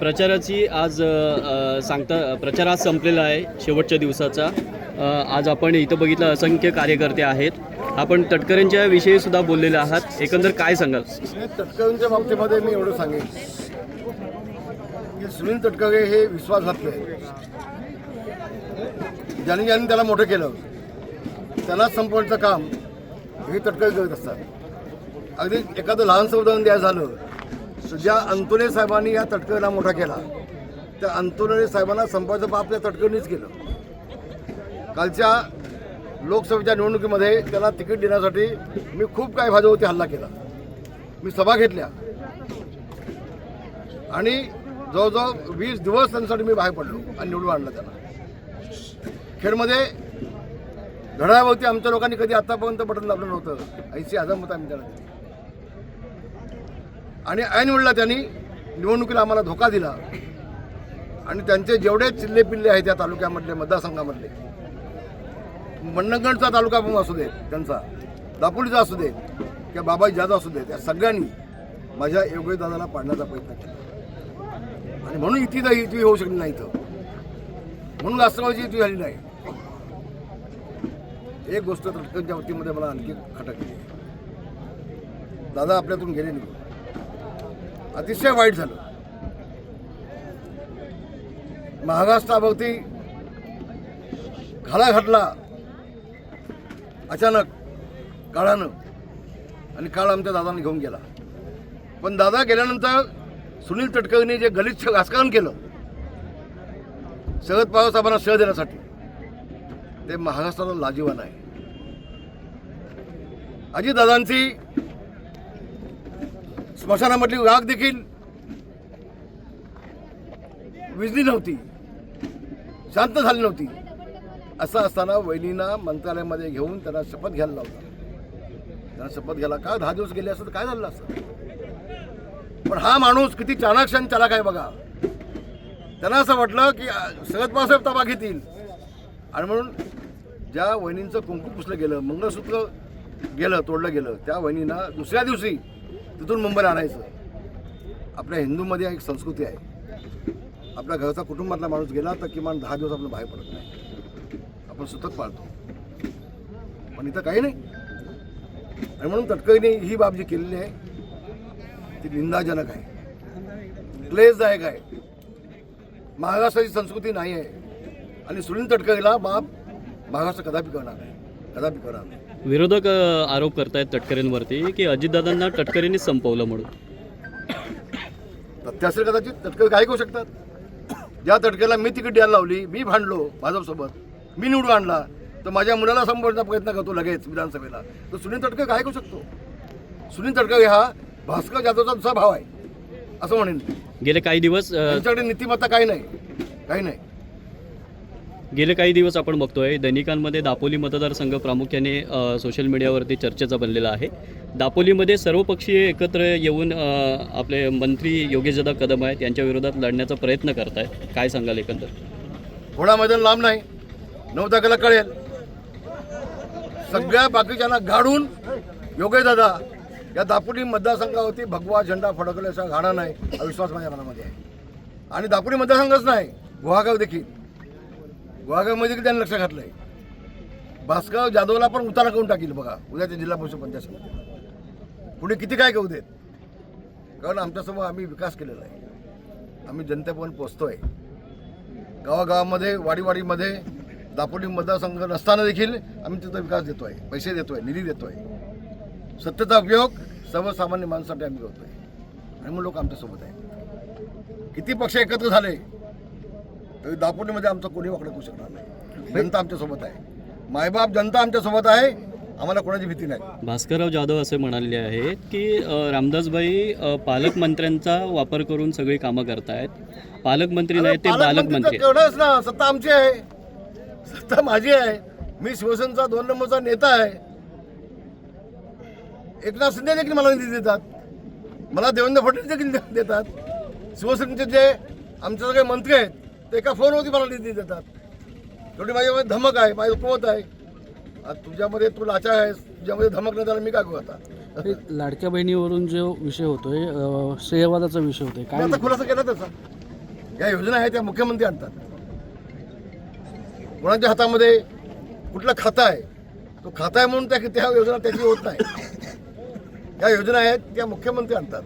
प्रचाराची आज सांगता प्रचार आज संपलेला आहे शेवटच्या दिवसाचा. आज आपण इथं बघितलं असंख्य कार्यकर्ते आहेत. आपण तटकरेंच्या विषयी सुद्धा बोललेले आहात. एकंदर काय सांगाल? तटकरेंच्या बाबतीमध्ये मी एवढं सांगेन. की सुनील तटकरे हे विश्वासघातले ज्यांनी ज्यांनी त्याला मोठं केलं त्यालाच संपवण्याचं काम हे तटकरे करत असतात. अगदी एखादं लहानसं उदाहरण द्यायचं झालं ज्या अंतोले साहेबांनी या तटकरीला मोठा केला त्या अंतोले साहेबांना संपायचं पाप त्या तटकरेनीच केलं. कालच्या लोकसभेच्या निवडणुकीमध्ये त्याला तिकीट देण्यासाठी मी खूप काही भाजपवरती हल्ला केला. मी सभा घेतल्या. आणि जवळजवळ वीस दिवस त्यांच्यासाठी मी बाहेर पडलो आणि निवडून आणलं त्याला खेडमध्ये घड्याळावरती आमच्या लोकांनी कधी आतापर्यंत बटन दाबलं नव्हतं. ऐंशी हजार मत आम्ही त्याला आणि ऐनवेळेला त्यांनी निवडणुकीला आम्हाला धोका दिला. आणि त्यांचे जेवढे चिल्ले पिल्ले आहेत त्या तालुक्यामधले मतदारसंघामधले मंडणगडचा तालुका पण असू दे त्यांचा दापोलीचा असू दे किंवा बाबाई जादा असू दे त्या सगळ्यांनी माझ्या योगेश दादाला पाडण्याचा प्रयत्न केला. आणि म्हणून इथे नाही इथे होऊ शकली नाही इथं. म्हणून राष्ट्रवादी इथे झाली नाही. एक गोष्ट तटकरच्या वतीमध्ये मला आणखी खटकली. दादा आपल्यातून गेले नाही. अतिशय वाईट झालं. महाराष्ट्राभोवती घाला घातला. अचानक काळानं आणि काळ आमच्या दादाने घेऊन गेला. पण दादा गेल्यानंतर सुनील तटकरेंनी जे गलिच्छ राजकारण केलं शरद पवार साहेबांना शह देण्यासाठी ते महाराष्ट्राला लाजीवान आहे. अजितदादांची स्मशानामधली राग देखील विजली नव्हती. शांत झाली नव्हती. असं असताना वहिनींना मंत्रालयामध्ये घेऊन त्यांना शपथ घ्यायला लावला. त्यांना शपथ घ्यायला का दहा दिवस गेले असतं? तर काय झालं असतं? पण हा माणूस किती चाणाक्षण आणि चालाक आहे बघा. त्यांना असं वाटलं की अ, शरद ताबा घेतील आणि म्हणून ज्या वहिनींचं कुंकू पुसलं गेलं मंगळसूत्र गेलं तोडलं गेलं त्या वहिनींना दुसऱ्या दिवशी तिथून मुंबईला आणायचं. आपल्या हिंदूमध्ये एक संस्कृती आहे. आपल्या घरचा कुटुंबातला माणूस गेला तर किमान दहा दिवस आपलं बाहेर पडत नाही. आपण सुतक पाळतो. पण इथं काही नाही. आणि म्हणून तटकरीने ही बाब जी केलेली आहे ती निंदाजनक आहे. क्लेशदायक आहे. महाराष्ट्राची संस्कृती नाही आहे. आणि सुनील तटकरीला बाब महाराष्ट्र कदापि करणार नाही. कदापि करणार विरोधक आरोप करतायत तटकरेंवरती की अजितदादांना तटकरेंनीच संपवलं म्हणून. सत्य असेल कदाचित तटकरी काय करू शकतात. ज्या तटकेला मी तिकीट द्यायला लावली मी भांडलो भाजपसोबत मी निवडून आणला तर माझ्या मुलाला संपवण्याचा प्रयत्न करतो लगेच विधानसभेला. तर सुनील तटकरे काय करू शकतो. सुनील तटकरे हा भास्कर जाधवचा दुसरा भाव आहे. असं म्हणेन. गेले काही दिवस त्यांच्याकडे नीतिमत्ता काही नाही. काही नाही. गेले काही दिवस आपण बघतोय दैनिकांमध्ये दापोली मतदारसंघ प्रामुख्याने सोशल मीडियावरती चर्चेचा बनलेला आहे. दापोलीमध्ये सर्वपक्षीय एकत्र येऊन आपले मंत्री योगेशदादा कदम आहेत यांच्या विरोधात लढण्याचा प्रयत्न करत आहेत काय सांगाल एकंदर? घोडा मैदान लांब नाही. नऊ तारखेला कळेल. सगळ्या बाकीच्यांना गाडून योगेश दादा या दापोली मतदारसंघावरती भगवा झेंडा फडकल्याचा घाणा नाही हा विश्वास माझ्या मनामध्ये आहे. आणि दापोली मतदारसंघच नाही गुहागाव देखील. गुहागावमध्ये त्यांनी लक्ष घातलंय? भास्कर जाधवला पण उतारा करून टाकील बघा. उद्याच्या जिल्हा परिषद पंचायत समितीला पुढे किती काय करू देत? कारण आमच्यासमोर आम्ही विकास केलेला आहे. आम्ही जनतेपर्यंत पोचतोय गावागावामध्ये वाडीवाडीमध्ये दापोली मतदारसंघ नसताना देखील आम्ही तिथं विकास देतो आहे पैसे देतो आहे निधी देतो आहे सत्तेचा उपयोग सर्वसामान्य माणसासाठी आम्ही करतोय. आणि मग लोक आमच्यासोबत आहे किती पक्ष एकत्र झाले? तरी दापोलीमध्ये आमचं कोणी वाकडं करू शकणार नाही. जनता आमच्यासोबत आहे. मायबाप जनता आमच्यासोबत आहे. आम्हाला कोणाची भीती नाही. भास्करराव जाधव असे म्हणाले आहेत की रामदासबाई पालकमंत्र्यांचा वापर करून सगळी कामं करतायत. पालकमंत्री नाही ते पालकमंत्री. तेवढंच ना सत्ता आमची आहे. सत्ता माझी आहे. मी शिवसेनेचा दोन नंबरचा नेता आहे. एकनाथ शिंदे देखील मला निधी देतात. मला देवेंद्र फडणवीस देखील देतात. शिवसेनेचे जे आमचे सगळे मंत्री आहेत ते एका फोनवरती मला निधी देतात. तेवढी माझ्यामध्ये धमक आहे माझी कुवत आहे. आज तुझ्यामध्ये तू लाचार आहेस तुझ्यामध्ये धमक नाही त्याला मी काय करू आता? लाडक्या बहिणीवरून जो विषय होतोय श्रेयवादाचा विषय होतोय काय आता खुलासा केला त्याचा. या योजना आहेत त्या मुख्यमंत्री आणतात. कोणाच्या हातामध्ये कुठलं खातं आहे तो खाता आहे म्हणून त्या त्या योजना त्याची होत नाही. या योजना आहेत त्या मुख्यमंत्री आणतात.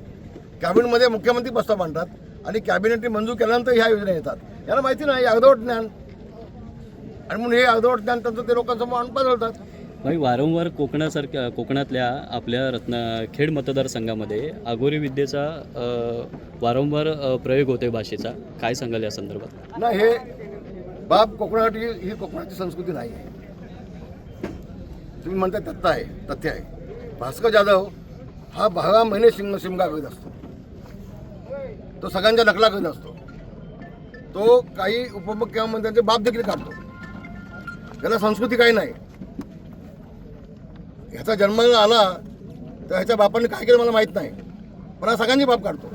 कॅबिनेटमध्ये मुख्यमंत्री प्रस्ताव मांडतात. आणि कॅबिनेटने मंजूर केल्यानंतर ह्या योजना येतात. यांना माहिती नाही अर्धवट ज्ञान. आणि म्हणून हे अर्धवट ज्ञान त्यांचं ते लोकांसमोर आणून पाजवतात भाई वारंवार कोकणासारख्या कोकणातल्या आपल्या रत्न खेड मतदारसंघामध्ये आगोरी विद्येचा अ, वारंवार अ, प्रयोग होतोय भाषेचा. काय सांगाल या संदर्भात? नाही हे बाब कोकणाची ही कोकणाची संस्कृती नाही आहे. तुम्ही म्हणता तथ्य आहे तथ्य आहे. भास्कर जाधव हा बारा महिने शिंग शिमगा करीत असतो. तो सगळ्यांच्या नकला करीत असतो. तो काही उपमुख्यमंत्र्यांचे बाप देखील काढतो त्याला संस्कृती काही नाही. ह्याचा जन्म आला तर ह्याच्या बापाने काय केलं मला माहीत नाही. पण हा सगळ्यांची बाप काढतो.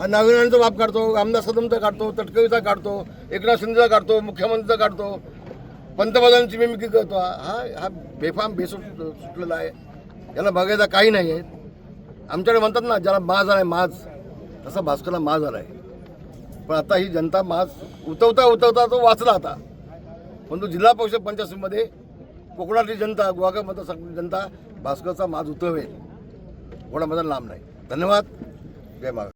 हा नागरिकांचा बाप काढतो रामदास सदमचा काढतो तटकवीचा काढतो एकनाथ शिंदेचा काढतो मुख्यमंत्रीचा काढतो पंतप्रधानांची मिमिक्री करतो. हा हा- बेफाम बेसूट सुटलेला आहे. याला बघायचा काही नाही आहे आमच्याकडे म्हणतात ना ज्याला माज आहे माज. असा भास्करला माज आहे पण आता ही जनता माज उतवता उतवता तो वाचला आता. पण तो जिल्हा परिषद पंचायतीमध्ये कोकणातली जनता गुहागर मतदारसंघातली जनता भास्करचा माज उतरवेल कोणामध्ये लांब नाही. धन्यवाद. जय महाराज